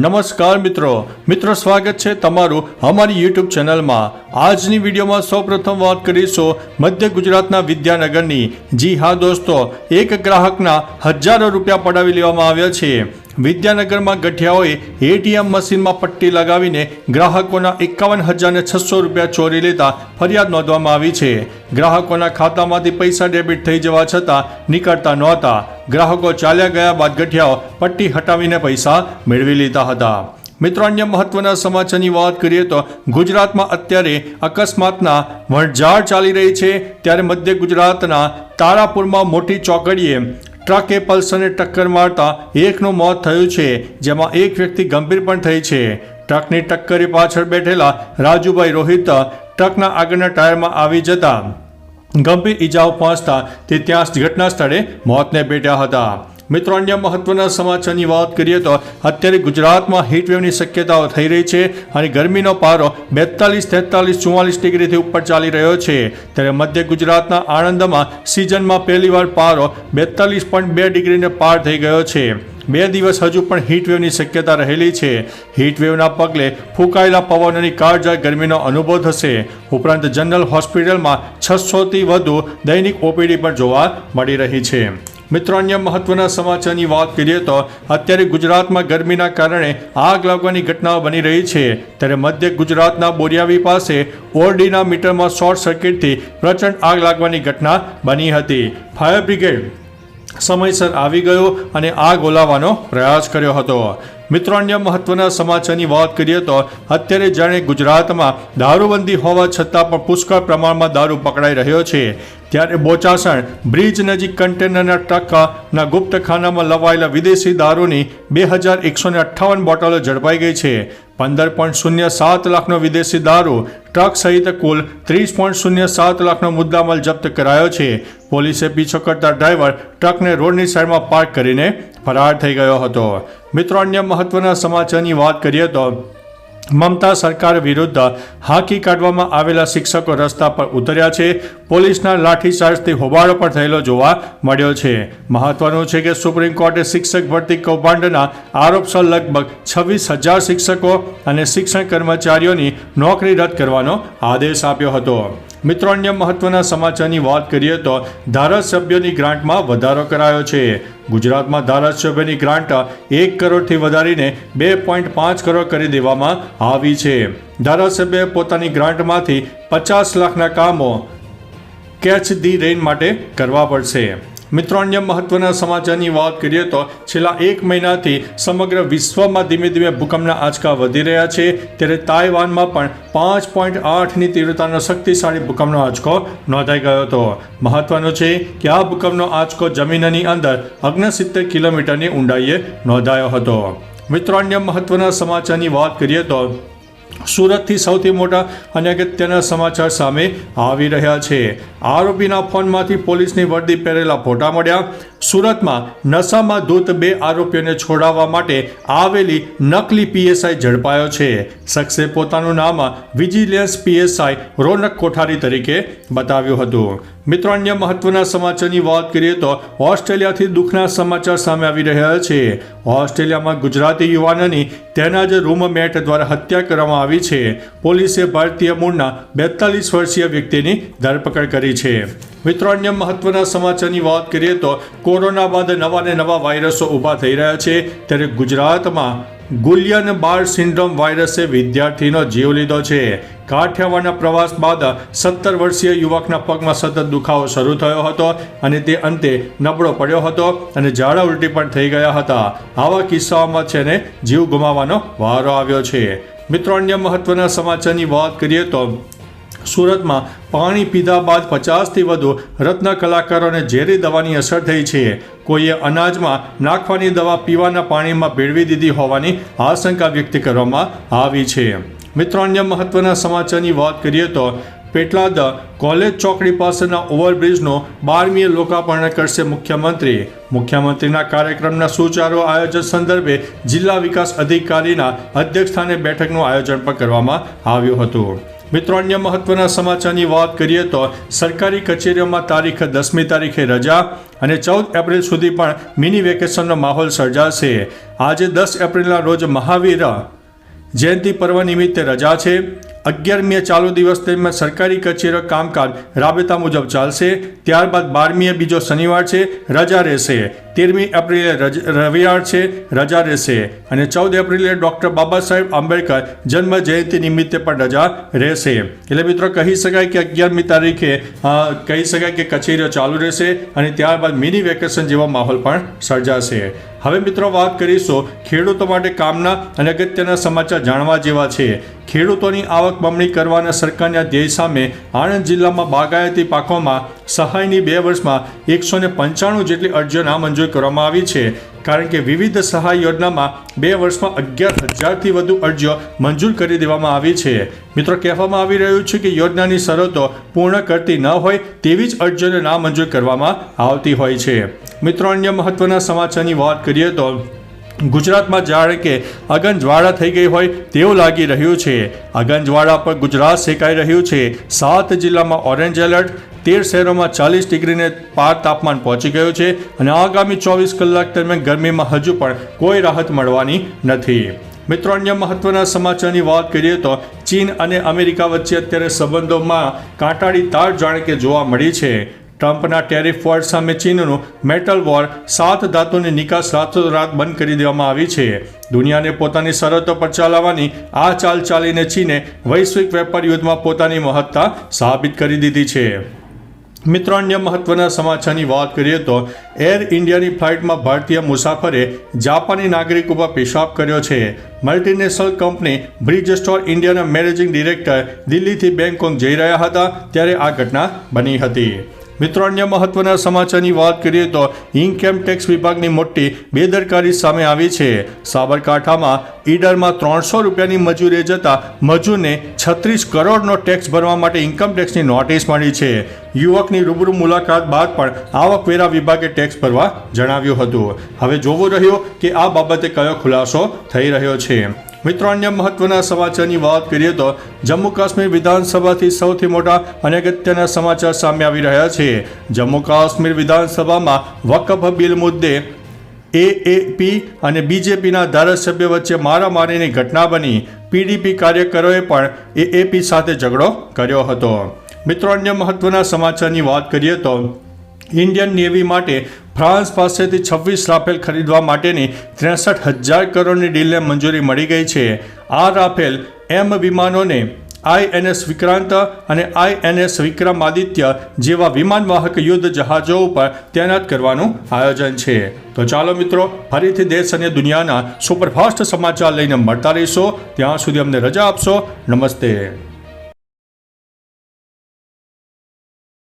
નમસ્કાર મિત્રો. મિત્રો, સ્વાગત છે તમારું અમારી યુટ્યુબ ચેનલમાં. આજની વિડીયોમાં સૌપ્રથમ વાત કરીશું મધ્ય ગુજરાતના વિદ્યાનગરની. જી હા દોસ્તો, એક ગ્રાહકના હજારો રૂપિયા પડાવી લેવામાં આવ્યા છે. વિદ્યાનગરમાં ગઠિયાઓએ એટીએમ મશીનમાં પટ્ટી લગાવીને ગ્રાહકોના એકાવન હજારને છસો રૂપિયા ચોરી લેતા ફરિયાદ નોંધવામાં આવી છે. ગ્રાહકોના ખાતામાંથી પૈસા ડેબિટ થઈ જવા છતાં નીકળતા નહોતા. ગ્રાહકો ચાલ્યા ગયા બાદ ગઠિયાઓ પટ્ટી હટાવીને પૈસા મેળવી લીધા હતા. મિત્રો, અન્ય મહત્વના સમાચારની વાત કરીએ તો ગુજરાતમાં અત્યારે અકસ્માતના વણઝાર ચાલી રહી છે. ત્યારે મધ્ય ગુજરાતના તારાપુરમાં મોટી ચોકડીએ ટ્રકે પલ્સરને ટક્કર મારતા એકનું મોત થયું છે, જેમાં એક વ્યક્તિ ગંભીર પણ થઈ છે. ટ્રકની ટક્કરે પાછળ બેઠેલા રાજુભાઈ રોહિત ટ્રકના આગળના ટાયરમાં આવી જતા ગંભીર ઈજાઓ પહોંચતા તે ત્યાં ઘટના સ્થળે મોતને ભેટ્યા હતા. મિત્રો, અન્ય મહત્વના સમાચારની વાત કરીએ તો અત્યારે ગુજરાતમાં હીટવેવની શક્યતાઓ થઈ રહી છે અને ગરમીનો પારો બેતાલીસ, તેતાલીસ ચુમ્માલીસ ડિગ્રીથી ઉપર ચાલી રહ્યો છે. ત્યારે મધ્ય ગુજરાતના આણંદમાં સિઝનમાં પહેલીવાર પારો બેતાલીસ પોઈન્ટ બે ડિગ્રીને પાર થઈ ગયો છે. બે દિવસ હજુ પણ હીટવેવની શક્યતા રહેલી છે. હીટવેવના પગલે ફૂંકાયેલા પવનોની કાળજાળ ગરમીનો અનુભવ થશે. ઉપરાંત જનરલ હોસ્પિટલમાં છસોથી વધુ દૈનિક ઓપીડી પણ જોવા મળી રહી છે. મિત્રો, અન્ય મહત્વના સમાચારની વાત કરીએ તો અત્યારે ગુજરાતમાં ગરમીના કારણે આગ લાગવાની ઘટનાઓ બની રહી છે. ત્યારે મધ્ય ગુજરાતના બોરિયાવી પાસે ઓરડીના મીટરમાં શોર્ટ સર્કિટથી પ્રચંડ આગ લાગવાની ઘટના બની હતી. ફાયર બ્રિગેડ સમયસર આવી ગયો અને આગ ઓલાવવાનો પ્રયાસ કર્યો હતો. મિત્રો, અન્ય મહત્વના સમાચારની વાત કરીએ તો અત્યારે જાણે ગુજરાતમાં દારૂબંધી હોવા છતાં પણ પુષ્કળ પ્રમાણમાં દારૂ પકડાઈ રહ્યો છે. ત્યારે બોચાસણ બ્રિજ નજીક કન્ટેનરના ટ્રકના ગુપ્તખાનામાં લવાયેલા વિદેશી દારૂની બે હજાર એકસો ને અઠ્ઠાવન બોટલો ઝડપાઈ ગઈ છે. પંદર પોઈન્ટ શૂન્ય સાત લાખનો વિદેશી દારૂ, ટ્રક સહિત કુલ ત્રીસ પોઈન્ટ શૂન્ય સાત લાખનો મુદ્દામાલ જપ્ત કરાયો છે. પોલીસે પીછો કરતા ડ્રાઈવર ટ્રકને રોડની સાઈડમાં પાર્ક કરીને ફરાર થઈ ગયો હતો. મિત્રો, અન્ય મહત્વના સમાચારની વાત કરીએ તો મમતા સરકાર વિરુદ્ધ હાંકી કાઢવામાં આવેલા શિક્ષકો રસ્તા પર ઉતર્યા છે. પોલીસના લાઠીચાર્જથી હોબાળો પણ થયેલો જોવા મળ્યો છે. મહત્વનું છે કે સુપ્રીમ કોર્ટે શિક્ષક ભરતી કૌભાંડના આરોપસર લગભગ છવ્વીસ હજાર શિક્ષકો અને શિક્ષણ કર્મચારીઓની નોકરી રદ કરવાનો આદેશ આપ્યો હતો. મિત્રો, અન્ય મહત્વના સમાચારની વાત કરીએ તો ધારાસભ્યોની ગ્રાન્ટમાં વધારો કરાયો છે. ગુજરાતમાં ધારાસભ્યની ગ્રાન્ટ એક કરોડથી વધારીને બે પોઈન્ટ પાંચ કરોડ કરી દેવામાં આવી છે. ધારાસભ્યએ પોતાની ગ્રાન્ટમાંથી પચાસ લાખના કામો કેચ ધી રેન માટે કરવા પડશે. મિત્રો મહત્વના સમાચારની વાત કરીએ તો છેલ્લા એક મહિનાથી સમગ્ર વિશ્વમાં ધીમે ધીમે ભૂકંપના આંચકા વધી રહ્યા છે. ત્યારે તાઇવાનમાં પણ પાંચ પોઈન્ટ આઠની તીવ્રતાનો શક્તિશાળી ભૂકંપનો આંચકો નોંધાઈ ગયો હતો. મહત્વનું છે કે આ ભૂકંપનો આંચકો જમીનની અંદર અગ્નસિત્તેર કિલોમીટરની ઊંડાઈએ નોંધાયો હતો. મિત્રો, અન્ય મહત્વના સમાચારની વાત કરીએ તો સુરતથી સૌથી મોટા અને અગત્યના સમાચાર સામે આવી રહ્યા છે. આરોપીના ફોનમાંથી પોલીસની વર્દી પહેરેલા ફોટા મળ્યા. સુરતમાં નશામાં ધૂત બે આરોપીઓને છોડાવવા માટે આવેલી નકલી પીએસઆઈ ઝડપાયો છે. શખ્સે પોતાનું નામ વિજિલન્સ પીએસઆઈ રોનક કોઠારી તરીકે બતાવ્યું હતું. મિત્રો, અન્ય મહત્વના સમાચારની વાત કરીએ તો ઓસ્ટ્રેલિયાથી દુઃખના સમાચાર સામે આવી રહ્યા છે. ઓસ્ટ્રેલિયામાં ગુજરાતી યુવાનની તેના જ રૂમમેટ દ્વારા હત્યા કરવામાં આવી છે. પોલીસે ભારતીય મૂળના બેતાલીસ વર્ષીય વ્યક્તિની ધરપકડ કરી છે. મિત્રો, અન્ય મહત્વના સમાચારની વાત કરીએ તો કોરોના બાદ નવા ને નવા વાયરસો ઊભા થઈ રહ્યા છે. ત્યારે ગુજરાતમાં ગુલિયન બાર સિન્ડ્રોમ વાયરસે વિદ્યાર્થીનો જીવ લીધો છે. કાઠિયાવાડના પ્રવાસ બાદ સત્તર વર્ષીય યુવકના પગમાં સતત દુખાવો શરૂ થયો હતો અને તે અંતે નબળો પડ્યો હતો અને ઝાડા ઉલટી પણ થઈ ગયા હતા. આવા કિસ્સાઓમાં છે ને જીવ ગુમાવવાનો વારો આવ્યો છે. મિત્રો, અન્ય મહત્વના સમાચારની વાત કરીએ તો સુરતમાં પાણી પીધા બાદ પચાસથી વધુ રત્ન કલાકારોને ઝેરી દવાની અસર થઈ છે. કોઈએ અનાજમાં નાખવાની દવા પીવાના પાણીમાં ભેળવી દીધી હોવાની આશંકા વ્યક્ત કરવામાં આવી છે. મિત્રો, અન્ય મહત્વના સમાચારની વાત કરીએ તો પેટલાદ કોલેજ ચોકડી પાસેના ઓવરબ્રિજનો બારમીએ લોકાર્પણ કરશે મુખ્યમંત્રી. મુખ્યમંત્રીના કાર્યક્રમના સુચારુ આયોજન સંદર્ભે જિલ્લા વિકાસ અધિકારીના અધ્યક્ષસ્થાને બેઠકનું આયોજન પણ કરવામાં આવ્યું હતું. મિત્રો, અન્ય મહત્વના સમાચારની વાત કરીએ તો સરકારી કચેરીઓમાં તારીખ દસમી તારીખે રજા અને ચૌદ એપ્રિલ સુધી પણ મિની વેકેશનનો માહોલ સર્જાશે. આજે દસ એપ્રિલના રોજ મહાવીર જયંતિ પર્વ નિમિત્તે રજા છે. અગિયારમીએ ચાલુ દિવસ તેમજ સરકારી કચેરીઓ કામકાજ રાબેતા મુજબ ચાલશે. ત્યારબાદ બારમીએ બીજો શનિવાર છે. રજા રહેશે. તેરમી એપ્રિલે રવિવાર છે, રજા રહેશે અને ચૌદ એપ્રિલે ડૉક્ટર બાબા સાહેબ આંબેડકર જન્મ જયંતિ નિમિત્તે પણ રજા રહેશે. એટલે મિત્રો કહી શકાય કે અગિયારમી તારીખે કહી શકાય કે કચેરીઓ ચાલુ રહેશે અને ત્યારબાદ મિની વેકેશન જેવો માહોલ પણ સર્જાશે. હવે મિત્રો વાત કરીશું ખેડૂતો માટે કામના અને અગત્યના સમાચાર જાણવા જેવા છે. ખેડૂતોની આવક બમણી કરવાના સરકારના ધ્યેય સામે આણંદ જિલ્લામાં બાગાયતી પાકોમાં સહાયની બે વર્ષમાં એકસો પંચાણું જેટલી અરજીઓ નામંજૂર કરવામાં આવી છે. કારણ કે વિવિધ સહાય યોજનામાં બે વર્ષમાં અગિયાર હજારથી વધુ અરજીઓ મંજૂર કરી દેવામાં આવી છે. મિત્રો, કહેવામાં આવી રહ્યું છે કે યોજનાની શરતો પૂર્ણ કરતી ન હોય તેવી જ અરજીઓને નામંજૂર કરવામાં આવતી હોય છે. મિત્રો, અન્ય મહત્વના સમાચારની વાત કરીએ તો ગુજરાતમાં જાણે કે અગનજવાળા થઈ ગઈ હોય તેવું લાગી રહ્યું છે. અગનજવાળા પર ગુજરાત શેકાઈ રહ્યું છે. સાત જિલ્લામાં ઓરેન્જ એલર્ટ તેર શહેરોમાં ચાલીસ ડિગ્રીને પાર તાપમાન પહોંચી ગયું છે અને આગામી ચોવીસ કલાક દરમિયાન ગરમીમાં હજુ પણ કોઈ રાહત મળવાની નથી. મિત્રો, અન્ય મહત્વના સમાચારની વાત કરીએ તો ચીન અને અમેરિકા વચ્ચે અત્યારે સંબંધોમાં કાંટાળી તાર જાણે કે જોવા મળી છે. ટ્રમ્પના ટેરિફ વોર સામે ચીનનું મેટલ વોર સાત ધાતુની નિકાસ રાતોરાત બંધ કરી દેવામાં આવી છે. દુનિયાને પોતાની શરતો પર ચલાવવાની આ ચાલ ચાલીને ચીને વૈશ્વિક વેપાર યુદ્ધમાં પોતાની મહત્તા સાબિત કરી દીધી છે. મિત્રો, અન્ય મહત્વના સમાચારની વાત કરીએ તો એર ઇન્ડિયાની ફ્લાઇટમાં ભારતીય મુસાફરે જાપાની નાગરિક ઉપર પેશાબ કર્યો છે. મલ્ટીનેશનલ કંપની બ્રિજ સ્ટોર ઇન્ડિયાના મેનેજિંગ ડિરેક્ટર દિલ્હીથી બેંગકોક જઈ રહ્યા હતા ત્યારે આ ઘટના બની હતી. મિત્રો, અન્ય મહત્વના સમાચારની વાત કરીએ તો ઇન્કમ ટેક્સ વિભાગની મોટી બેદરકારી સામે આવી છે. સાબરકાંઠામાં ઈડરમાં ત્રણસો રૂપિયાની મજૂરી જતા મજૂરને છત્રીસ કરોડનો ટેક્સ ભરવા માટે ઇન્કમ ટેક્સની નોટિસ મળી છે. યુવકની રૂબરૂ મુલાકાત બાદ પણ આવકવેરા વિભાગે ટેક્સ ભરવા જણાવ્યું હતું. હવે જોવું રહ્યું કે આ બાબતે કયો ખુલાસો થઈ રહ્યો છે. મિત્રો, અન્ય મહત્વના સમાચારની વાત કરીએ તો જમ્મુ કાશ્મીર વિધાનસભાથી સૌથી મોટા અને અગત્યના સમાચાર સામે આવી રહ્યા છે. જમ્મુ કાશ્મીર વિધાનસભામાં વકફ બિલ મુદ્દે એએપી અને બીજેપીના ધારાસભ્ય વચ્ચે મારામારીની ઘટના બની. પીડીપી કાર્યકરોએ પણ એએપી સાથે ઝઘડો કર્યો હતો. મિત્રો, અન્ય મહત્વના સમાચારની વાત કરીએ તો ઇન્ડિયન નેવી માટે ફ્રાન્સ પાસેથી છવ્વીસ રાફેલ ખરીદવા માટેની ત્રેસઠ હજાર કરોડની ડીલને મંજૂરી મળી ગઈ છે. આ રાફેલ એમ વિમાનોને આઈએનએસ વિક્રાંત અને આઈએનએસ વિક્રમાદિત્ય જેવા વિમાનવાહક યુદ્ધ જહાજો ઉપર તૈનાત કરવાનું આયોજન છે. તો ચાલો મિત્રો, ફરીથી દેશ અને દુનિયાના સુપરફાસ્ટ સમાચાર લઈને મળતા રહીશો. ત્યાં સુધી અમને રજા આપશો. નમસ્તે.